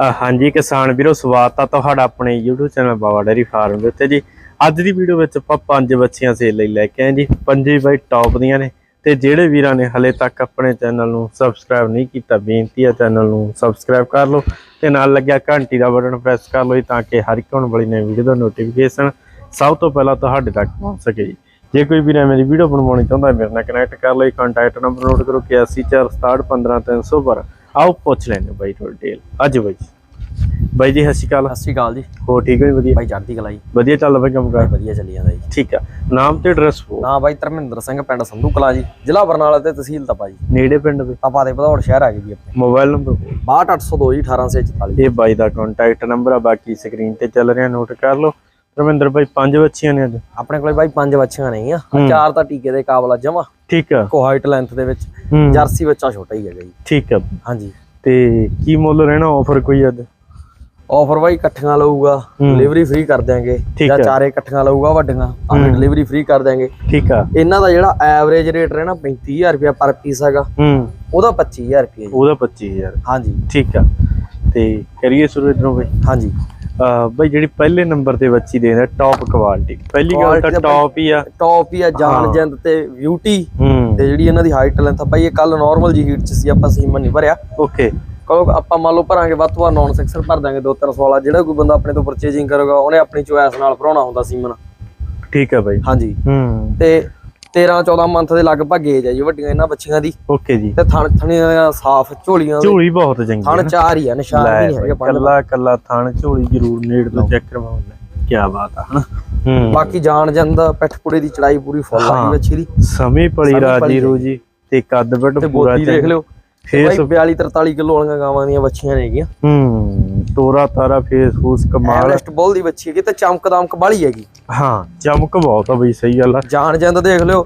ਹਾਂਜੀ ਕਿਸਾਨ ਵੀਰੋ, ਸਵਾਗਤ ਆ ਤੁਹਾਡਾ ਆਪਣੇ YouTube channel Bawa dairy farm ਦੇ ਉੱਤੇ ਜੀ। ਅੱਜ ਦੀ ਵੀਡੀਓ ਵਿੱਚ ਆਪਾਂ ਪੰਜ ਬੱਚੀਆਂ ਸੇਲ ਲਈ ਲੈ ਕੇ ਆਏ ਜੀ। ਪੰਜੇ ਬਾਈ ਟੌਪ ਦੀਆਂ ਨੇ ਤੇ ਜਿਹੜੇ ਵੀਰਾਂ ਨੇ ਹਲੇ ਤੱਕ ਆਪਣੇ ਚੈਨਲ ਨੂੰ ਸਬਸਕ੍ਰਾਈਬ ਨਹੀਂ ਕੀਤਾ, ਬੇਨਤੀ ਆ ਚੈਨਲ ਨੂੰ ਸਬਸਕ੍ਰਾਈਬ ਕਰ ਲਓ ਤੇ ਨਾਲ ਲੱਗਿਆ ਘੰਟੀ ਦਾ ਬਟਨ ਪ੍ਰੈਸ ਕਰ ਲਓ ਜੀ ਤਾਂ ਕਿ ਹਰ ਇੱਕ ਆਉਣ ਵਾਲੀ ਨਵੀਂ ਵੀਡੀਓ ਦਾ ਨੋਟੀਫਿਕੇਸ਼ਨ ਸਭ ਤੋਂ ਪਹਿਲਾਂ ਤੁਹਾਡੇ ਤੱਕ ਪਹੁੰਚ ਸਕੇ ਜੀ। ਜੇ ਕੋਈ ਵੀਰ ਮੇਰੀ ਵੀਡੀਓ ਬਣਵਾਉਣੀ ਚਾਹੁੰਦਾ ਮੇਰੇ ਨਾਲ ਕਨੈਕਟ ਕਰ ਲਈ ਕੰਟੈਕਟ ਨੰਬਰ ਨੋਟ ਕਰੋ 8146615300 ਪਰ ਆਓ ਪੁੱਛ ਲੈਣੇ ਬਾਈ ਤੁਹਾਡੀ ਡਿਟੇਲ ਅੱਜ ਬਾਈ ਬਾਈ ਜੀ ਸਤਿ ਸ਼੍ਰੀ ਅਕਾਲ। ਸਤਿ ਸ਼੍ਰੀ ਅਕਾਲ ਜੀ। ਹੋ ਠੀਕ ਹੋ ਜੀ? ਵਧੀਆ। ਬਾਈ ਚੜ੍ਹਦੀ ਕਲਾ ਜੀ। ਵਧੀਆ ਚੱਲਦਾ ਬਾਈ ਕੰਮ ਕਰ? ਵਧੀਆ ਚੱਲੀ ਜਾਂਦਾ ਜੀ। ਠੀਕ ਆ। ਨਾਮ ਤੇ ਐਡਰੈਸ ਹੋ ਨਾ ਬਾਈ ਧਰਮਿੰਦਰ ਸਿੰਘ ਪਿੰਡ ਸੰਧੂ ਕਲਾ ਜੀ। ਜ਼ਿਲ੍ਹਾ ਬਰਨਾਲਾ ਤੇ ਤਹਿਸੀਲ ਤਪਾ ਜੀ। ਨੇੜੇ ਪਿੰਡ ਦੇ? ਤਪਾ ਦੇ ਭਦੌੜ ਸ਼ਹਿਰ ਆ ਗਏ ਜੀ ਆਪਣੇ। ਮੋਬਾਈਲ ਨੰਬਰ 62802 ਜੀ 1844 ਇਹ ਬਾਈ ਦਾ ਕੰਟੈਕਟ ਨੰਬਰ ਆ ਬਾਕੀ ਸਕਰੀਨ ਤੇ ਚੱਲ ਰਿਹਾ ਨੋਟ ਕਰ ਲਓ। ਰਵਿੰਦਰ ਬਾਈ ਪੰਜ ਬੱਚੀਆਂ ਨੇ ਅੱਜ? ਆਪਣੇ ਕੋਲੇ ਬਾਈ ਪੰਜ ਬੱਚੀਆਂ ਨਹੀਂ ਆ। ਚਾਰ ਤਾਂ ਟੀਕੇ ਦੇ ਕਾਬਲਾ ਜਮਾ। ਠੀਕ ਆ। ਕੋ ਹਾਈਟ ਲੈਂਥ ਦੇ ਵਿੱਚ ਹੂੰ। ਜਰਸੀ ਬੱਚਾ ਛੋਟਾ ਹੀ ਹੈਗਾ ਜੀ। ਠੀਕ ਆ। ਹਾਂਜੀ। ਤੇ ਕੀ ਮੁੱਲ ਰਹਿਣਾ ਆਫਰ ਕੋਈ ਅੱਜ? ਆਫਰ ਬਾਈ ਇਕੱਠੀਆਂ ਲਊਗਾ ਹੂੰ। ਡਿਲੀਵਰੀ ਫ੍ਰੀ ਕਰ ਦਿਆਂਗੇ। ਠੀਕ ਜਾਂ ਹੈ। ਚਾਰੇ ਇਕੱਠੀਆਂ ਲਊਗਾ ਵੱਡੀਆਂ ਆਪਾਂ ਹੂੰ। ਡਿਲੀਵਰੀ ਫ੍ਰੀ ਕਰ ਦਿਆਂਗੇ। ਠੀਕ ਆ। ਇਹਨਾਂ ਦਾ ਜਿਹੜਾ ਐਵਰੇਜ ਰੇਟ ਰਹਿਣਾ 35000 ਰੁਪਇਆ ਪਰ ਪੀਸ ਹੈਗਾ। ਹੂੰ। ਉਹਦਾ 25000 ਰੁਪਇਆ ਜੀ। ਉਹਦਾ 25000 ਹਾਂਜੀ। ਠੀਕ ਆ। ਤੇ ਕਰੀਏ ਸ਼ੁਰੂ ਇਧਰੋਂ ਬਾਈ। ਹਾਂਜੀ। ਆ ਬਾਈ ਜਿਹੜੀ ਪਹਿਲੇ ਨੰਬਰ ਤੇ ਬੱਚੀ ਦੇਣਾ ਟੌਪ ਕੁਆਲਿਟੀ ਪਹਿਲੀ ਗੱਲ Quality ਤਾਂ ਟੌਪ ਹੀ ਆ। ਟੌਪ ਹੀ ਆ ਹਾਂ। ਜਾਨ ਜਿੰਦ ਤੇ ਬਿਊਟੀ ਹੂੰ। ਤੇ ਜਿਹੜੀ ਇਹਨਾਂ ਦੀ ਹਾਈਟ ਲੈਂਥ ਆ ਬਾਈ ਇਹ ਕੱਲ ਨਾਰਮਲ ਜੀ ਹੀਟ ਚ ਸੀ ਆਪਾਂ ਸੀਮਨ ਨਹੀਂ ਭਰਿਆ। ਓਕੇ ਕਹੋ ਆਪਾਂ ਮੰਨ ਲਓ ਭਰਾਂਗੇ ਵੱਧ ਤੋਂ ਵੱਧ ਨੌਨ ਸੈਕਸ਼ਨ ਭਰ ਦਾਂਗੇ 2-300 ਵਾਲਾ ਜਿਹੜਾ ਕੋਈ ਬੰਦਾ ਆਪਣੇ ਤੋਂ ਪਰਚੇਜਿੰਗ ਕਰੇਗਾ ਉਹਨੇ ਆਪਣੀ ਚੋਇਸ ਨਾਲ ਭਰਾਉਣਾ ਹੁੰਦਾ ਸੀਮਨ ਠੀਕ ਆ ਬਾਈ। ਹਾਂਜੀ। ਹੂੰ। ਤੇ 13-14 ਮੰਥ ਦੇ ਲਗਭਗ ਏਜ ਹੈ ਜੀ ਵੱਡੀਆਂ ਇਹਨਾਂ ਬੱਚੀਆਂ ਦੀ। ਓਕੇ ਜੀ। ਤੇ ਥਣ ਥਣੀਆਂ ਸਾਫ਼ ਝੋਲੀਆਂ ਝੋਲੀ ਬਹੁਤ ਚੰਗੀ ਥਣ ਚਾਰ ਹੀ ਆ ਨਿਸ਼ਾਨ ਵੀ ਨਹੀਂ ਹੈਗੇ ਕੱਲਾ ਕੱਲਾ ਥਣ ਝੋਲੀ ਜ਼ਰੂਰ ਨੇੜ ਤੋਂ ਚੈੱਕ ਕਰਵਾਉਣਾ ਕੀ ਬਾਤ ਆ ਹਨਾ? ਹੂੰ। ਬਾਕੀ ਜਾਨ ਜੰਦ ਪਿੱਠ ਪੁੜੇ ਦੀ ਚੜਾਈ ਪੂਰੀ ਫੁੱਲ ਆ। ਗਈ ਬੱਚੀ ਦੀ। ਸਮੇਂ ਪਲੀ ਰਾਜੀ ਰੋਜੀ ਤੇ ਕੱਦ ਵੱਡ ਤੇ ਪੂਰਾ ਬੋਦੀ ਦੇਖ ਲਿਓ। ਫੇਸ ਬਾਈ 42-43 ਕਿਲੋ ਵਾਲੀਆਂ ਗਾਵਾਂ ਦੀਆਂ ਬੱਚੀਆਂ ਨੇਗੀਆਂ ਹੂੰ ਤੋਰਾ ਤਾਰਾ ਫੇਸ ਫੂਸ ਕਮਾਲ ਐਵਰੈਸਟ ਬੋਲ ਦੀ ਬੱਚੀ ਹੈਗੀ ਤੇ ਚਮਕ ਦਮਕ ਬਾਲੀ ਹੈਗੀ। ਹਾਂ ਚਮਕ ਬਹੁਤ ਆ ਬਈ ਸਹੀ ਗੱਲ ਆ। ਜਾਨ ਜੰਦ ਦੇਖ ਲਿਓ।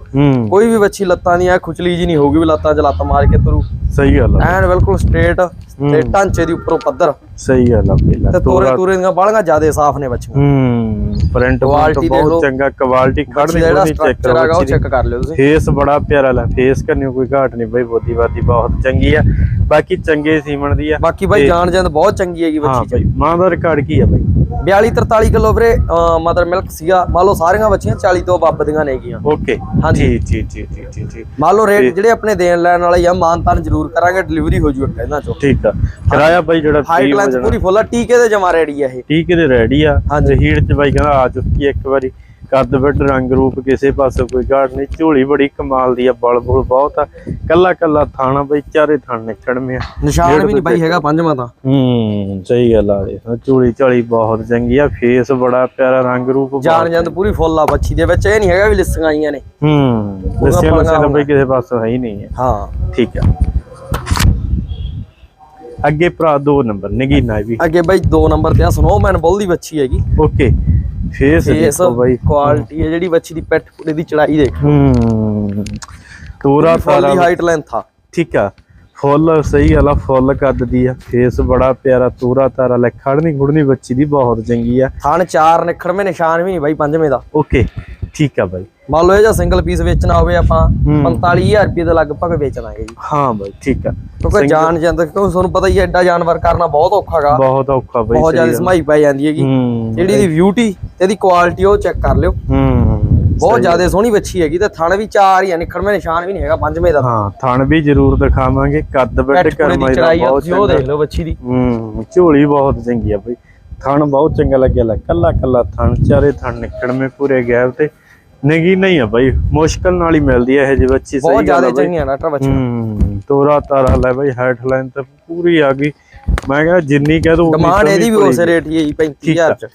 ਕੋਈ ਵੀ ਬੱਚੀ ਲੱਤਾਂ ਦੀ ਐ ਖੁਚਲੀ ਜੀ ਨਹੀਂ ਹੋਊਗੀ ਵੀ ਲੱਤਾਂ 'ਚ ਲੱਤ ਮਾਰ ਕੇ ਤੁਰੂ। ਸਹੀ ਗੱਲ ਆ। ਐਨ ਬਿਲਕੁਲ ਸਟ੍ਰੇਟ ਤੇ ਢਾਂਚੇ ਦੀ ਉੱਪਰੋਂ ਪੱਧਰ। ਸਹੀ ਗੱਲ ਆ ਬਈ ਲੈ ਤੇ ਤੋਰੇ ਤੋਰੇ ਦੀਆਂ ਬਾਲੀਆਂ ਜ਼ਿਆਦੇ ਸਾਫ਼ ਨੇ ਬੱਚੀਆਂ। ਹੂੰ ਪ੍ਰਿੰਟ ਬਹੁਤ। ਚੰਗਾ ਕੁਆਲਿਟੀ ਦਾ ਜਿਹੜਾ ਚੈੱਕ ਸਟਰਕਚਰ ਹੈਗਾ ਉਹ ਚੈੱਕ ਕਰ ਲਿਓ ਤੁਸੀਂ। ਫੇਸ ਬੜਾ ਪਿਆਰਾ ਲੈ ਫੇਸ ਕਰਨੀ ਕੋਈ ਘਾਟ ਨਹੀਂ ਬਈ ਬੋਦੀ ਬਾਦੀ ਬਹੁਤ ਚੰਗੀ ਆ। ਬਾਕੀ ਚੰਗੇ ਸੀਮਣ ਦੀ ਆ। ਬਾਕੀ ਬਾਈ ਜਾਨ ਜੰਦ ਬਹੁਤ ਚੰਗੀ ਹੈਗੀ ਬੱਚੀ ਮਾਂ ਦਾ ਰਿਕਾਰਡ ਕੀ ਆ ਬਈ? 42 43 ਕਿਲੋ ਵੀਰੇ ਮਦਰ ਮਿਲਕ ਸੀਗਾ। ਮੰਨ ਲਓ ਸਾਰੀਆਂ ਬੱਚੀਆਂ 40 ਤੋਂ ਵੱਧ ਦੀਆਂ ਨੇਗੀਆਂ। ਓਕੇ ਹਾਂਜੀ। ਜੀ ਜੀ ਜੀ ਜੀ ਜੀ ਮੰਨ ਲਓ ਰੇਟ ਜਿਹੜੇ ਆਪਣੇ ਦੇਣ ਲੈਣ ਵਾਲੇ ਆ ਮਾਨਤਾਨ ਜ਼ਰੂਰ ਕਰਾਂਗੇ ਡਿਲੀਵਰੀ ਹੋ ਜੂ ਇਹਨਾਂ ਚੋਂ। ਠੀਕ ਆ। ਕਿਰਾਇਆ ਬਾਈ ਜਿਹੜਾ ਹਾਈਟ free ਹੋ ਲੈਂਥ ਜਾਣਾ। ਪੂਰੀ ਫੁੱਲ ਟੀਕੇ ਦੇ ਜਮਾ ਰੈਡੀ ਆ ਇਹ। ਠੀਕ ਇਹਦੇ ਰੈਡੀ ਆ। ਹੀਟ ਚ ਬਾਈ ਕਹਿੰਦਾ ਆ ਚੁੱਕੀ ਇੱਕ ਵਾਰੀ। ਕੱਦ ਵੱਡ ਰੰਗ ਰੂਪ ਕਿਸੇ ਪਾਸੇ ਕੋਈ ਘਾਟ ਨਹੀਂ। ਝੋਲੀ ਬੜੀ ਕਮਾਲ ਦੀ ਆ ਬਲ ਬੁਲ ਬਹੁਤ ਆ। ਕੱਲਾ ਕੱਲਾ ਥਾਣਾ ਬਈ ਚਾਰੇ ਥਾਣ ਨਿਕੜਵੇਂ ਆ ਨਿਸ਼ਾਨ ਵੀ ਨਹੀਂ ਬਾਈ ਹੈਗਾ ਪੰਜਵਾਂ ਤਾਂ। ਹੂੰ ਸਹੀ ਗੱਲ ਆ ਇਹ ਝੋਲੀ ਝਾਲੀ ਬਹੁਤ ਚੰਗੀ ਆ ਫੇਸ ਬੜਾ ਪਿਆਰਾ ਰੰਗ ਰੂਪ ਜਾਨ ਜੰਦ ਪੂਰੀ ਫੁੱਲ ਆ ਬੱਚੀ ਦੇ ਵਿੱਚ ਇਹ ਨਹੀਂ ਹੈਗਾ ਵੀ ਲਿਸੀਆਂ ਆਈਆਂ ਨੇ। ਹੂੰ ਪਲੰਗਾ ਤਾਂ ਬਈ। ਕਿਸੇ ਪਾਸੋਂ ਹੈ ਹੀ ਨਹੀਂ ਹੈ। ਠੀਕ ਆ। ਅੱਗੇ ਭਰਾ ਦੋ ਨੰਬਰ ਨਗੀਨਾ ਵੀ। ਅੱਗੇ ਬਾਈ 2 ਨੰਬਰ ਤੇ ਆ ਸਨੋਮੈਨ ਬੁੱਲ ਦੀ ਬੱਚੀ ਹੈਗੀ। ਓਕੇ। ਫੇਸ ਦੇਖੋ ਬਾਈ। ਕੁਆਲਿਟੀ ਹੈ ਜਿਹੜੀ ਬੱਚੀ ਦੀ ਪਿੱਠ ਪੁੜੇ ਦੀ ਚੜਾਈ ਦੇਖ। ਹੂੰ। ਤੋਰਾ ਸਾਰਾ ਦੀ ਹਾਈਟ ਲੈਂਥ ਆ। ਠੀਕ ਆ। ਫੁੱਲ ਸਹੀ ਆ ਫੁੱਲ ਕੱਦ ਦੀ ਆ। ਫੇਸ ਬੜਾ ਪਿਆਰਾ ਤੋਰਾ ਤਾਰਾ ਲੈ ਖੜਨੀ ਖੁੜਨੀ ਬੱਚੀ ਦੀ ਬਹੁਤ ਚੰਗੀ ਆ। ਥਣ ਚਾਰ ਨਿਖੜਵੇਂ ਨਿਸ਼ਾਨ ਵੀ ਨਹੀਂ ਬਾਈ ਪੰਜਵੇਂ ਦਾ। ਓਕੇ ਠੀਕ ਆ ਬਾਈ। ਮੰਨ ਲਓ ਇਹ ਜਾਂ ਸਿੰਗਲ ਪੀਸ ਵੇਚਣਾ ਹੋਵੇ ਆਪਾਂ ਹੂੰ। 45000 ਰੁਪਏ ਦੇ ਲਗਭਗ ਵੇਚ ਦਾਂਗੇ ਜੀ। ਹਾਂ ਬਾਈ ਠੀਕ ਆ। ਕਿਉਂਕਿ ਜਾਨ ਜੰਦ ਕਿਉਂਕਿ ਤੁਹਾਨੂੰ ਪਤਾ ਹੀ ਐਡਾ ਜਾਨਵਰ ਕਰਨਾ ਬਹੁਤ ਔਖਾ ਗਾ। ਬਹੁਤ ਔਖਾ ਬਾਈ ਬਹੁਤ ਜ਼ਿਆਦਾ। ਸਮਾਈ ਪੈ ਜਾਂਦੀ ਹੈਗੀ। ਜਿਹੜੀ ਇਹਦੀ ਬਿਊਟੀ ਤੇ ਇਹਦੀ ਕੁਆਲਿਟੀ ਉਹ ਚੈੱਕ ਕਰ ਲਿਓ। ਹੂੰ ਬਹੁਤ ਜ਼ਿਆਦਾ ਸੋਹਣੀ ਬੱਚੀ ਹੈਗੀ ਤੇ ਥਣ ਵੀ ਚਾਰ ਹੀ ਆ ਨਿਖੜਵੇਂ ਨਿਸ਼ਾਨ ਵੀ ਨਹੀਂ ਹੈਗਾ ਪੰਜਵੇਂ ਦਾ। ਹਾਂ ਥਣ ਵੀ ਜ਼ਰੂਰ ਦਿਖਾਵਾਂਗੇ ਕੱਦ ਪੁੜੇ ਕਰਮਾਈ ਦੀ ਬਹੁਤ ਤੁਸੀਂ ਉਹ ਚੰਗਾ। ਦੇਖ ਲਓ ਬੱਚੀ ਦੀ। ਹੂੰ ਝੋਲੀ ਬਹੁਤ ਚੰਗੀ ਆ ਬਈ। ਥਣ ਬਹੁਤ ਚੰਗਾ ਲੱਗਿਆ ਲੈ ਕੱਲਾ ਕੱਲਾ ਥਣ ਚਾਰੇ ਥਣ ਨਿਕੜਵੇਂ ਪੂਰੇ ਗੈਪ ਤੇ। ਨਗੀ ਨਹੀਂ ਆ ਬਈ ਮੁਸ਼ਕਲ ਨਾਲ ਹੀ ਮਿਲਦੀ ਹੈ ਇਹ ਜਿਹੀ ਬੱਚੀ ਬਹੁਤ ਸਹੀ ਜ਼ਿਆਦਾ ਆ ਬਈ। ਚੰਗੀਆਂ ਡਾਕਟਰ ਬੱਚੀ ਹੂੰ ਤੋਰਾ ਤਾਰਾ ਲੈ ਬਈ ਹਾਈਟ ਲਾਈਨ ਤੇ ਪੂਰੀ ਆ ਗਈ। ਮੈਂ ਕਹਿੰਦਾ ਜਿੰਨੀ ਕਹਿ ਦੋ ਡਿਮਾਂਡ ਇਹਦੀ ਵੀ ਉਸੇ ਰੇਟ ਹੀ ਹੈ ਜੀ 35000 ਚ।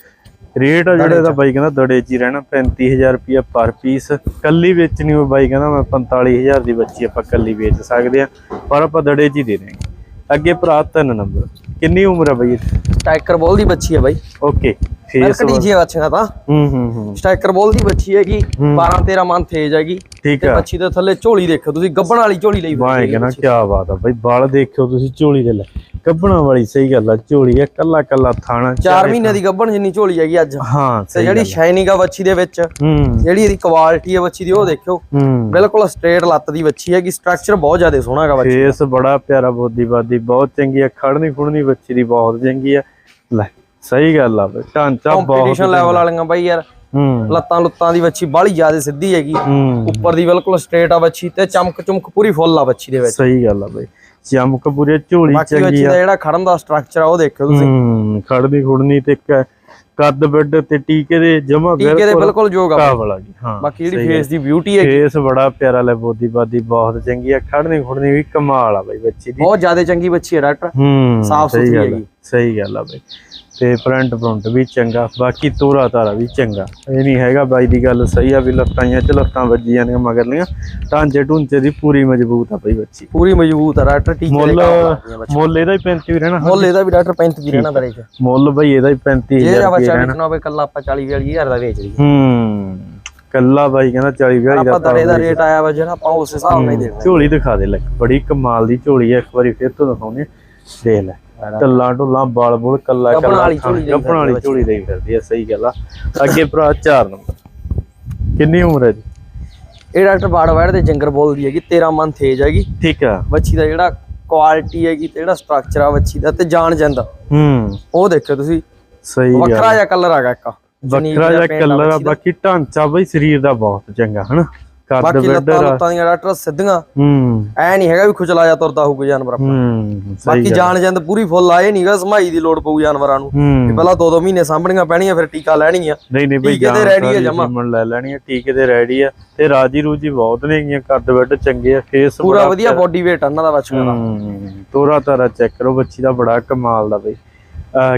ਰੇਟ ਆ ਜਿਹੜੇ ਦਾ ਬਾਈ ਕਹਿੰਦਾ ਦੜੇ ਹੀ ਰਹਿਣਾ 35000 ਰੁਪਿਆ ਪਰ ਪੀਸ। ਕੱਲੀ ਵੇਚਣੀ ਹੋਵੇ ਬਾਈ ਕਹਿੰਦਾ ਮੈਂ 45000 ਦੀ ਬੱਚੀ ਆਪਾਂ ਕੱਲੀ ਵੇਚ ਸਕਦੇ ਆ ਪਰ ਆਪਾਂ ਦੜੇ ਹੀ ਦੇ ਦੇਣਗੇ ਅੱਗੇ ਭਰਾ ਤਿੰਨ ਨੰਬਰ। ਕਿੰਨੀ ਉਮਰ ਆ ਬਾਈ ਸਟਾਈਕਰ ਬੋਲ ਦੀ ਬੱਚੀ ਹੈ ਬਾਈ। ਓਕੇ ਫੇਸ ਮਰਕਟੀ ਜੀ ਬੱਚੀਆਂ ਤਾਂ। ਹੂੰ ਹੂੰ ਹੂੰ। ਸਟਾਈਕਰ ਬੋਲ ਦੀ ਬੱਚੀ ਹੈਗੀ ਹੂੰ। 12 13 ਮੰਥ ਏਜ ਹੈਗੀ। ਠੀਕ ਤੇ ਆ। ਬੱਚੀ ਦੇ ਥੱਲੇ ਝੋਲੀ ਦੇਖੋ ਤੁਸੀਂ ਗੱਬਣ ਵਾਲੀ ਝੋਲੀ ਲਈ ਹੈਗੀ ਕਹਿੰਦਾ ਬੱਚੀ। ਕੀ ਬਾਤ ਆ ਬਾਈ ਬਾਲ ਦੇਖਿਓ ਤੁਸੀਂ ਝੋਲੀ ਦੇ ਲੈ। ਗੱਬਣਾ ਵਾਲੀ ਸਹੀ ਗੱਲ ਆ ਝੋਲੀ ਆ ਕੱਲਾ ਕੱਲਾ ਥਾਣਾ 4 ਮਹੀਨੇ ਦੀ ਗੱਭਣ ਜਿੰਨੀ ਝੋਲੀ ਹੈਗੀ ਅੱਜ। ਹਾਂ ਤੇ ਜਿਹੜੀ ਸ਼ਾਈਨਿੰਗ ਆ ਵੱਛੀ ਦੇ ਵਿੱਚ ਜਿਹੜੀ ਇਹਦੀ ਕੁਆਲਿਟੀ ਹੈ ਵੱਛੀ ਦੀ ਉਹ ਦੇਖਿਓ। ਬਿਲਕੁਲ ਸਟ੍ਰੇਟ ਲੱਤ ਦੀ ਵੱਛੀ ਹੈਗੀ ਸਟਰਕਚਰ ਬਹੁਤ ਜ਼ਿਆਦਾ ਸੋਹਣਾ ਹੈਗਾ ਵੱਛੀ ਫੇਸ ਬੜਾ ਪਿਆਰਾ ਬੋਦੀਵਾਦੀ ਬਹੁਤ ਚੰਗੀ ਆ ਖੜਨੀ ਖੁੜਨੀ ਬੱਚੀ ਦੀ ਬਹੁਤ ਚੰਗੀ ਆ। ਲੈ ਸਹੀ ਗੱਲ ਆ ਬਈ ਢਾਂਚਾ ਬਹੁਤ ਕੰਪੀਟੀਸ਼ਨ ਲੈਵਲ ਵਾਲੀਆਂ ਬਾਈ ਯਾਰ ਲੱਤਾਂ ਲੁੱਤਾਂ ਦੀ ਵੱਛੀ ਬਾਹਲੀ ਜ਼ਿਆਦਾ ਸਿੱਧੀ ਹੈਗੀ। ਉੱਪਰ ਦੀ ਬਿਲਕੁਲ ਸਟ੍ਰੇਟ ਆ ਵੱਛੀ ਤੇ ਚਮਕ ਚਮਕ ਪੂਰੀ ਫੁੱਲ ਆ ਵੱਛੀ ਦੇ ਵਿੱਚ। ਸਹੀ ਗੱਲ ਆ ਬਈ। ਚਮਕ ਪੂਰੇ ਝੋਲੀ ਚੰਗੀ ਆ। ਜਿਹੜਾ ਖੜਨ ਦਾ ਸਟਰਕਚਰ ਆ ਉਹ ਦੇਖਿਓ ਤੁਸੀਂ। ਖੜਦੀ ਖੁੜਨੀ ਤੇ ਕ- ਕੱਦ ਬੱਡ ਤੇ ਟੀਕੇ ਦੇ ਜਮਾ ਟੀਕੇ ਦੇ ਬਿਲਕੁਲ ਜੋਗ ਆ। ਹਾਂ ਬਾਕੀ ਜਿਹੜੀ ਫੇਸ ਦੀ ਬਿਊਟੀ ਹੈ ਫੇਸ ਬੜਾ ਪਿਆਰਾ ਲੈ ਬੋਦੀਵਾਦੀ ਬਹੁਤ ਚੰਗੀ ਆ। ਖੜਨੀ ਖੁੜਨੀ ਵੀ ਕਮਾਲ ਆ ਬਈ ਬੱਚੀ ਦੀ। ਬਹੁਤ ਜ਼ਿਆਦਾ ਚੰਗੀ ਵੱਛੀ ਹੈ ਡਾਕਟਰ। ਹੂੰ ਸਾਫ਼ ਸੁਥਰੀ ਹੈਗੀ। ਸਹੀ ਗੱਲ ਆ ਬਈ। ਤੇ ਫਰੰਟ ਫਰੰਟ ਵੀ ਚੰਗਾ ਬਾਕੀ ਤੋਰਾ ਤਾਰਾ ਵੀ ਚੰਗਾ। ਇਹ ਨਹੀਂ ਹੈਗਾ ਬਾਈ ਦੀ ਗੱਲ ਸਹੀ ਆ ਵੀ ਲੱਤਾਂ ਜਾਂ ਚ ਲੱਤਾਂ ਵੱਜੀਆਂ ਨੇ ਮਗਰਲੀਆਂ ਢਾਂਚੇ ਢੂੰਚੇ ਦੀ ਪੂਰੀ ਮਜ਼ਬੂਤ ਆ ਬਈ ਬੱਚੀ। ਪੂਰੀ ਮਜ਼ਬੂਤ ਆ ਡਾਕਟਰ ਦੇ ਮੁੱਲ। ਮੁੱਲ ਇਹਦਾ ਹੀ 35 ਵੀ ਰਹਿਣਾ। ਮੁੱਲ ਇਹਦਾ ਵੀ ਡਾਕਟਰ 35 ਦੀ ਰਹਿਣਾ ਬਰੇ ਚ। ਮੁੱਲ ਬਈ ਇਹਦਾ ਹੀ 35000 ਜੇ ਆ ਰੁਪਏ ਬੱਚਾ ਰਹਿਣਾ। ਵਿਕਣਾ ਹੋਵੇ ਕੱਲਾ ਆਪਾਂ 40 40 ਹਜ਼ਾਰ ਦਾ ਵੇਚ ਲਈਏ। ਹੂੰ ਕੱਲਾ ਬਾਈ ਕਹਿੰਦਾ 40 ਹਜ਼ਾਰ ਆਪਾਂ ਦਰੇ ਦਾ ਰੇਟ ਆਇਆ ਵਾ ਜਿਹੜਾ ਆਪਾਂ ਉਸ ਹਿਸਾਬ ਨਾਲ ਹੀ ਦੇਣਾ। ਝੋਲੀ ਦਿਖਾ ਦੇ ਲੈ ਬੜੀ ਕਮਾਲ ਦੀ ਝੋਲੀ ਹੈ ਇੱਕ ਵਾਰੀ ਫਿਰ ਤੋਂ ਦਿਖਾਉਂਦੇ ਹਾਂ। ਦੇਖ ਲੈ। ਟੱਲਾਂ ਟੁੱਲਾਂ ਬਾਲ ਬੁਲ ਕੱਲਾ ਕੱਲਾ ਗੱਭਣ ਵਾਲੀ ਝੋਲੀ ਦੇਈ ਫਿਰਦੀ ਹੈ। ਸਹੀ ਗੱਲ ਆ। ਅੱਗੇ ਭਰਾ 4 ਨੰਬਰ। ਕਿੰਨੀ ਉਮਰ ਹੈ ਜੀ? ਇਹ ਡਾਕਟਰ ਬਾੜਵਾੜ ਦੇ ਜੰਗਰ ਬੋਲਦੀ ਹੈਗੀ 13 ਮੰਥ ਏਜ ਹੈਗੀ। ਠੀਕ ਆ। ਵੱਛੀ ਦਾ ਜਿਹੜਾ ਕੁਆਲਿਟੀ ਹੈਗੀ ਤੇ ਜਿਹੜਾ ਸਟਰਕਚਰ ਆ ਵੱਛੀ ਦਾ ਤੇ ਜਾਣ ਜਾਂਦਾ। ਹੂੰ। ਉਹ ਦੇਖਿਓ ਤੁਸੀਂ। ਸਹੀ ਵੱਖਰਾ ਜਿਹਾ ਕਲਰ ਹੈਗਾ ਇੱਕ। ਵੱਖਰਾ ਜਿਹਾ ਕਲਰ ਆ ਬਾਕੀ ਢਾਂਚਾ ਬਈ ਸਰੀਰ ਦਾ ਬਹੁਤ ਚੰਗਾ ਹਨਾ? ਕੱਦ ਬਾਕੀ ਲੱਤਾਂ ਲੁੱਤਾਂ ਦੀਆਂ ਡਾਕਟਰ ਸਿੱਧੀਆਂ। ਹੂੰ। ਐ ਨਹੀਂ ਹੈਗਾ ਵੀ ਖੁਚਲਾ ਜਾ ਤੁਰਦਾ ਹੋਊਗਾ ਜਾਨਵਰ ਆਪਣਾ। ਹੂੰ ਬਾਕੀ ਜਾਣ ਜੰਦ ਪੂਰੀ ਫੁੱਲ ਆਏ ਨਹੀਂਗਾ ਸਮਾਈ ਦੀ ਲੋੜ ਪਊ ਜਾਨਵਰਾਂ ਨੂੰ। ਹੂੰ। ਪਹਿਲਾਂ 2-2 ਮਹੀਨੇ ਸਾਂਭਣੀਆਂ ਪੈਣੀਆਂ ਫਿਰ ਟੀਕਾ ਲੈਣੀਆਂ। ਨਹੀਂ ਨਹੀਂ ਬਈ ਟੀਕੇ ਤੇ ready ਆ ਜਮਾਂ। ਲੈ ਲੈਣੀ ਆ ਟੀਕੇ ਤੇ ਰੈਡੀ ਆ। ਤੇ ਰਾਜੀ ਰੂਜੀ ਬਹੁਤ ਨੇ ਗੀਆਂ ਕੱਦ ਬੱਡ ਚੰਗੇ ਆ ਫੇਸ ਪੂਰਾ ਵਧੀਆ ਬੋਡੀ weight ਇਹਨਾਂ ਦਾ ਬੱਚਿਆਂ ਦਾ। ਹੂੰ ਤੋਰਾ ਤਾਰਾ ਚੈੱਕ ਕਰੋ ਬੱਚੀ ਦਾ ਬੜਾ ਕਮਾਲ ਦਾ ਬਈ।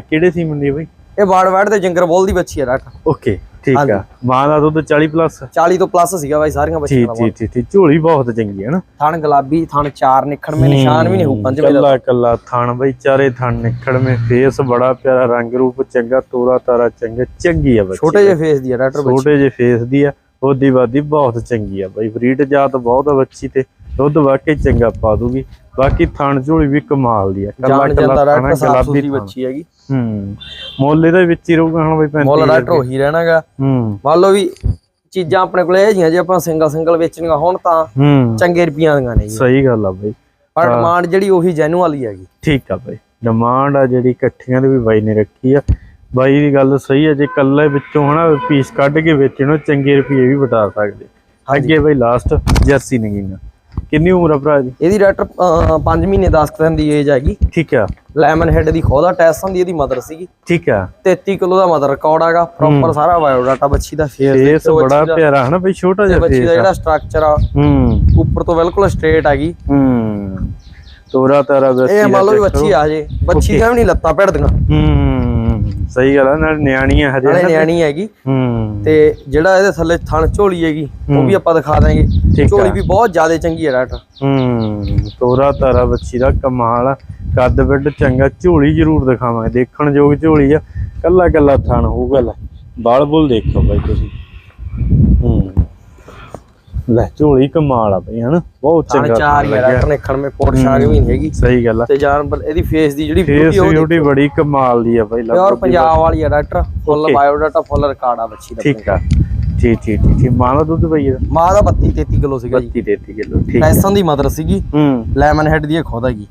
ਕਿਹੜੇ ਸੀ ਮੰਦੀ ਬਈ? ਇਹ ਬਾੜਵਾੜ ਦੇ ਜੰਗਰ ਬੋਲ ਦੀ ਬੱਚੀ ਹੈ ਡਾਕਟਰ। ਓਕੇ ਠੀਕ ਆ। ਮਾਂ ਦਾ ਦੁੱਧ 40 ਪਲੱਸ 40 ਤੋਂ ਪਲੱਸ ਸੀਗਾ ਬਾਈ ਸਾਰੀਆਂ ਬੱਚੀਆਂ ਦਾ ਠੀਕ ਠੀਕ ਠੀਕ। ਝੋਲੀ ਬਹੁਤ ਚੰਗੀ ਹੈ ਨਾ। ਥਣ ਗੁਲਾਬੀ ਥਣ ਚਾਰ ਨਿਖਣ ਮੇ ਨਿਸ਼ਾਨ ਵੀ ਨਹੀਂ ਹੋਊ ਪੰਜਵੇਂ ਦਾ। ਕੱਲਾ ਕੱਲਾ ਥਣ ਬਈ ਚਾਰੇ ਥਣ ਨਿਕੜਵੇਂ ਫੇਸ ਬੜਾ ਪਿਆਰਾ ਰੰਗ ਰੂਪ ਚੰਗਾ ਤੋਰਾ ਤਾਰਾ ਚੰਗਾ ਚੰਗੀ ਆ ਬੱਚੀ ਛੋਟੇ ਜਿਹੇ ਫੇਸ ਦੀ ਹੈ ਡਾਕਟਰ ਛੋਟੇ ਜਿਹੇ ਫੇਸ ਦੀ ਆ ਉਹਦੀ ਵਾਦੀ ਬਹੁਤ ਚੰਗੀ ਆ ਬਈ। ਬਰੀਡ ਜਾਤ ਬਹੁਤ ਆ ਬੱਚੀ ਤੇ। ਦੁੱਧ ਵਾਕਈ ਚੰਗਾ ਪਾ ਦੂਗੀ। ਬਾਕੀ ਥਣ ਝੋਲੀ ਵੀ ਕਮਾਲ ਦੀ ਆ। ਕੱਲਾ ਕੱਲਾ ਥਣ ਗੁਲਾਬੀ। ਬੱਚੀ ਹੈਗੀ। ਹੂੰ ਮੁੱਲ ਇਹਦੇ ਵਿੱਚ ਹੀ ਰਹੂਗਾ ਹੁਣ ਬਈ 35 ਮੁੱਲ ਡਾਕਟਰ ਉਹੀ ਰਹਿਣਾਗਾ। ਹੂੰ। ਮੰਨ ਲਓ ਵੀ ਚੀਜ਼ਾਂ ਆਪਣੇ ਕੋਲੇ ਇਹ ਜੀਆਂ ਜੇ ਆਪਾਂ ਸਿੰਗਲ ਸਿੰਗਲ ਵੇਚਣੀਆਂ ਹੋਣ ਤਾਂ ਹੂੰ। ਚੰਗੇ ਰੁਪਈਆਂ ਦੀਆਂ ਨੇ ਸਹੀ ਗੱਲ ਆ ਬਈ। ਪਰ ਡਿਮਾਂਡ ਜਿਹੜੀ ਉਹੀ ਜੈਨੂਅਲ ਵਾਲੀ ਹੈਗੀ। ਠੀਕ ਆ ਬਈ। ਡਿਮਾਂਡ ਆ ਜਿਹੜੀ ਇਕੱਠੀਆਂ ਦੀ ਵੀ ਬਾਈ ਨੇ ਰੱਖੀ ਆ। ਬਾਈ ਦੀ ਗੱਲ ਸਹੀ ਆ ਜੇ ਕੱਲੇ ਵਿੱਚੋਂ ਹਨਾ ਪੀਸ ਕੱਢ ਕੇ ਵੇਚਣੋ ਚੰਗੇ ਰੁਪਏ ਵੀ ਵਟਾ ਸਕਦੇ। ਅੱਗੇ ਬਈ ਲਾਸਟ ਜਰਸੀ ਨਗੀਨਾ ਕਿੰਨੀ ਉਮਰ ਆ ਭਰਾ ਦੀ ਇਹਦੀ ਡਾਕਟਰ 5 ਮਹੀਨੇ 10 ਦਿਨ ਦੀ ਏਜ ਹੈਗੀ। ਠੀਕ ਆ। ਲੈਮਨ ਹੈਡ ਦੀ ਖੋਦਾ ਟੈਸਟ ਹੁੰਦੀ ਇਹਦੀ ਮਦਰ ਸੀਗੀ। ਠੀਕ ਆ। 33 ਕਿਲੋ ਦਾ ਮਦਰ ਰਿਕਾਰਡ ਹੈਗਾ ਪ੍ਰੋਪਰ ਸਾਰਾ ਬਾਇਓ ਡਾਟਾ ਬੱਚੀ ਦਾ ਫੇਸ ਫੇਸ ਬੜਾ ਪਿਆਰਾ ਹਨਾ ਬਈ ਛੋਟਾ ਜਿਹਾ ਬੱਚੀ ਦਾ ਜਿਹੜਾ ਸਟਰਕਚਰ ਆ ਹੂੰ। ਉੱਪਰ ਤੋਂ ਬਿਲਕੁਲ ਸਟ੍ਰੇਟ ਹੈਗੀ। ਹੂੰ। ਤੋਰਾ ਤਾਰਾ ਬੱਚੀ ਇਹ ਮੰਨ ਲਓ ਬੱਚੀ ਆ ਜੇ ਬੱਚੀ ਦਾ ਵੀ ਨਹੀਂ ਲੱਤਾਂ ਭਿੜਦੀਆਂ। ਹੂੰ। ਸਹੀ ਗੱਲ ਆ ਨਾਲ ਨਿਆਣੀ ਆ ਹਜੇ ਨਾਲੇ। ਨਿਆਣੀ ਹੈਗੀ। ਹੂੰ। ਤੇ ਜਿਹੜਾ ਇਹਦੇ ਥੱਲੇ ਥਣ ਝੋਲੀ ਹੈਗੀ ਉਹ ਵੀ ਆਪਾਂ ਦਿਖਾ ਦਾਂਗੇ ਝੋਲੀ ਵੀ ਬਹੁਤ ਜ਼ਿਆਦਾ ਚੰਗੀ ਹੈ ਡਾਕਟਰ। ਹੂੰ ਤੋਰਾ ਤਾਰਾ ਬੱਚੀ ਦਾ ਕਮਾਲ ਆ। ਕੱਦ ਬਿੱਡ ਚੰਗਾ ਝੋਲੀ ਜ਼ਰੂਰ ਦਿਖਾਵਾਂਗੇ। ਦੇਖਣ ਯੋਗ ਝੋਲੀ ਆ। ਕੱਲਾ ਕੱਲਾ ਥਣ ਹੋਊਗਾ ਲੈ ਬਾਲ ਬੁਲ ਦੇਖੋ ਬਾਈ ਤੁਸੀਂ। ਹੂੰ। ਲੈ ਝੋਲੀ ਕਮਾਲ ਆ ਬਈ ਹਨਾ? ਬਹੁਤ ਚੰਗਾ ਚਾਰ ਹੀ ਹੈ ਡਾਕਟਰ ਨੇ ਖਣ ਮੇ ਕੋਟ ਛਾਗ ਵੀ ਨਹੀਂ ਹੈਗੀ। ਸਹੀ ਗੱਲ ਆ। ਤੇ ਜਾਨਵਰ ਇਹਦੀ ਫੇਸ ਦੀ ਜਿਹੜੀ ਬਿਊਟੀ ਉਹ ਬਿਊਟੀ ਬੜੀ ਕਮਾਲ ਦੀ ਆ ਬਈ ਲੱਗ ਪੰਜਾਬ ਵਾਲੀ ਹੈ doctor full Okay. Bio data full record ਆ ਬੱਚੀ ਦਾ। ਠੀਕ ਆ। ਠੀਕ ਠੀਕ ਠੀਕ ਠੀਕ ਮਾਂ ਦਾ ਦੁੱਧ ਬਈ ਇਹਦਾ? ਮਾਂ ਦਾ 32 33 ਕਿਲੋ ਸੀਗਾ ਜੀ। 32 33 ਕਿਲੋ ਠੀਕ ਟੈਸਨ ਦੀ ਮਦਰ ਸੀਗੀ। ਹੂੰ। ਲੈਮਨ ਹੈਡ ਦੀ ਖੁਦ ਹੈਗੀ।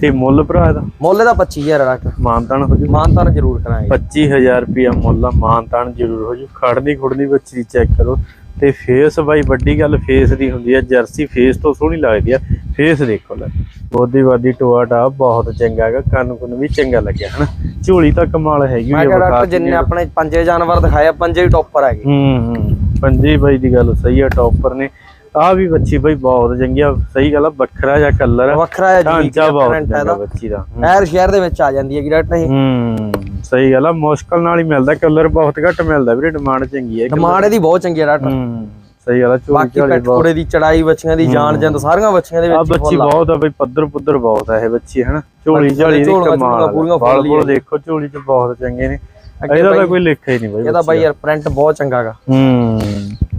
ਤੇ ਮੁੱਲ ਭਰਾ ਇਹਦਾ? ਮੁੱਲ ਦਾ 25000 ਡਾਕਟਰ। ਮਾਨਤਾਨ ਹੋ ਜੂ? ਮਾਨਤਾਨ ਜ਼ਰੂਰ ਕਰਾਂਗੇ। 25000 ਰੁਪਿਆ ਮੁੱਲ ਆ ਮਾਨਤਾਨ ਜ਼ਰੂਰ ਹੋ ਜੂ। ਖੜਨੀ ਖੁੜਨੀ ਬੱਚੀ ਚੈੱਕ ਕਰੋ। ਤੇ ਫੇਸ ਬਾਈ ਵੱਡੀ ਗੱਲ ਫੇਸ ਦੀ ਹੁੰਦੀ ਆ ਜਰਸੀ ਫੇਸ ਤੋਂ ਸੋਹਣੀ ਲੱਗਦੀ ਆ। ਫੇਸ ਦੇਖੋ ਲੈ ਬੋਦੀ ਵਾਦੀ ਟੋਆਟਾ ਬਹੁਤ ਚੰਗਾ ਹੈਗਾ ਕੰਨ ਕੁੰਨ ਵੀ ਚੰਗਾ ਲੱਗਿਆ ਹਨਾ। ਝੋਲੀ ਤਾਂ ਕਮਾਲ ਹੈਗੀ ਮੈਂ ਕਿਹਾ ਡਾਕਟਰ ਜਿੰਨੇ ਆਪਣੇ ਪੰਜੇ ਜਾਨਵਰ ਦਿਖਾਏ ਪੰਜੇ ਹੀ ਟੌਪਰ ਹੈਗੇ। ਹੂੰ ਹੂੰ ਪੰਜੀ ਬਾਈ ਦੀ ਗੱਲ ਸਹੀ ਆ ਟੌਪਰ ਨੇ। ਆ ਵੀ ਬੱਚੀ ਬਾਈ ਬਹੁਤ ਚੰਗੀ ਆ ਸਹੀ ਗੱਲ ਆ ਵੱਖਰਾ ਜਿਹਾ ਕਲਰ ਆ। ਵੱਖਰਾ ਹੈ ਜੀ ਢਾਂਚਾ ਬਹੁਤ ਚੰਗਾ ਬੱਚੀ ਦਾ। ਹੂੰ। ਐਰ ਸ਼ਹਿਰ ਦੇ ਵਿੱਚ ਆ ਜਾਂਦੀ ਹੈਗੀ ਡਾਕਟਰ ਇਹ। ਹੂੰ। ਸਹੀ ਗੱਲ ਆ ਮੁਸ਼ਕਲ ਨਾਲ ਹੀ ਮਿਲਦਾ ਕਲਰ ਬਹੁਤ ਘੱਟ ਮਿਲਦਾ ਵੀਰੇ ਡਿਮਾਂਡ ਚੰਗੀ ਹੈ ਡਿਮਾਂਡ ਇਹਦੀ ਬਹੁਤ ਚੰਗੀ ਹੈ ਡਾਕਟਰ। ਹੂੰ ਸਹੀ ਗੱਲ ਆ ਝੋਲੀ ਬਾਕੀ ਝਾਲੀ ਪੈਟ ਕੋੜੇ ਦੀ ਚੜਾਈ ਬੱਚੀਆਂ ਦੀ ਜਾਨ ਜੰਦ ਸਾਰੀਆਂ ਬੱਚੀਆਂ ਦੇ ਆ ਵਿੱਚ ਹੀ ਬੱਚੀ ਆ। ਬਹੁਤ ਆ ਬਈ ਪੱਧਰ ਪੁੱਧਰ ਬਹੁਤ ਆ ਇਹ ਬੱਚੀ ਹਨਾ। ਝੋਲੀ ਝਾਲੀ ਦੀ ਕਮਾਲ ਆ। ਪੂਰੀਆਂ ਫੁੱਲ ਹੀ ਆ। ਦੇਖੋ ਝੋਲੀ ਚ ਬਹੁਤ ਚੰਗੇ ਨੇ। ਇਹਦਾ ਤਾਂ ਕੋਈ ਲੇਖਾ ਹੀ ਨਹੀਂ ਬਈ ਇਹਦਾ ਬਾਈ ਯਾਰ ਪ੍ਰਿੰਟ ਬਹੁਤ ਚੰਗਾ ਹੈਗਾ ਹੂੰ।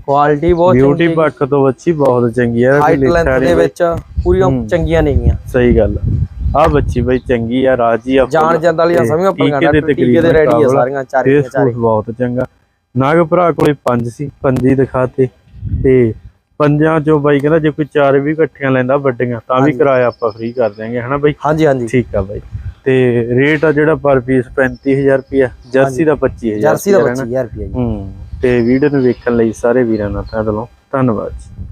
ਕੁਆਲਿਟੀ ਬਹੁਤ ਬਿਊਟੀ ਚੰਗੀ ਪੱਖ ਤੋਂ ਬੱਚੀ ਬਹੁਤ ਚੰਗੀ ਆ ਕੋਈ ਹਾਈਟ ਲੈਂਥ ਦੇ। ਵਿੱਚ ਪੂਰੀਆਂ ਚੰਗੀਆਂ ਨੇਗੀਆਂ। ਸਹੀ ਗੱਲ ਆ। ਬੱਚੀ ਬਈ ਚੰਗੀ ਆ ਰਾਜੀ ਆ ਜਾਣ ਜਾਂਦਾ ਵਾਲੀਆਂ ਟੀਕੇ ਪੰਗਾਂ ਟੀਕੇ ਦੇ ਰੈਡੀ ਆ ਆ। ਸਾਰੀਆਂ ਚਾਰੀ ਫੂਸ ਬਹੁਤ ਚੰਗਾ। ਨਾਗ ਭਰਾ ਕੋਲੇ ਪੰਜ ਸੀ ਪੰਜੀ ਦਿਖਾਤੇ। ਤੇ ਪੰਜਾਂ ਚੋਂ ਬਾਈ ਕਹਿੰਦਾ ਜੇ ਕੋਈ ਚਾਰ ਵੀ ਇਕੱਠੀਆਂ ਲੈਂਦਾ ਵੱਡੀਆਂ ਤਾਂ ਵੀ। ਕਿਰਾਇਆ ਆਪਾਂ ਫ੍ਰੀ ਕਰ ਦਿਆਂਗੇ ਹਨਾ ਬਾਈ? ਹਾਂਜੀ ਹਾਂਜੀ। ਠੀਕ ਆ ਬਾਈ। ਤੇ ਰੇਟ ਆ ਜਿਹੜਾ ਪਰ ਪੀਸ 35000 ਰੁਪਿਆ ਜਰਸੀ ਦਾ 25000 ਜਰਸੀ ਦਾ ਰੁਪਇਆ ਰਹਿਣਾ। 25000 ਰੁਪਏ ਜੀ। ਹੂੰ ਤੇ ਵੀਡੀਓ ਨੂੰ ਵੇਖਣ ਲਈ ਸਾਰੇ ਵੀਰਾਂ ਦਾ ਤਹਿ ਦਿਲੋਂ ਧੰਨਵਾਦ ਜੀ।